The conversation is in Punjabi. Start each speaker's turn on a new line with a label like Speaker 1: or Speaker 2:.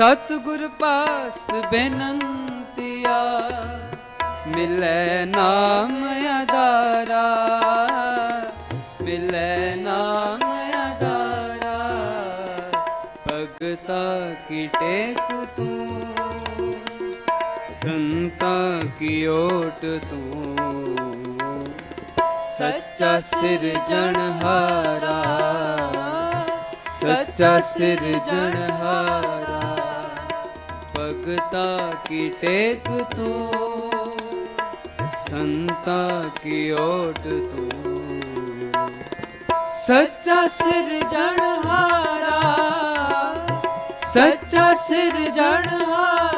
Speaker 1: ਸਤਿਗੁਰ ਪਾਸ ਬੇਨੰਤੀਆ, ਮਿਲੈ ਨਾਮ ਆਧਾਰਾ ਮਿਲੈ ਨਾਮ ਆਧਾਰਾ ਭਗਤਾ ਕੀ ਟੇਕ ਤੂੰ ਸੰਤਾ ਕੀ ਓਟ ਤੂੰ, ਸੱਚਾ ਸਿਰਜਣਹਾਰਾ ਸੱਚਾ ਸਿਰਜਣਹਾਰਾ ਭਗਤਾ ਕੀ ਟੇਕ ਤੂੰ? ਸੰਤਾ ਕੀ ਓਟ ਤੂੰ? ਸੱਚਾ ਸਿਰਜਣਹਾਰਾ ਸੱਚਾ ਸਿਰਜਣਹਾਰਾ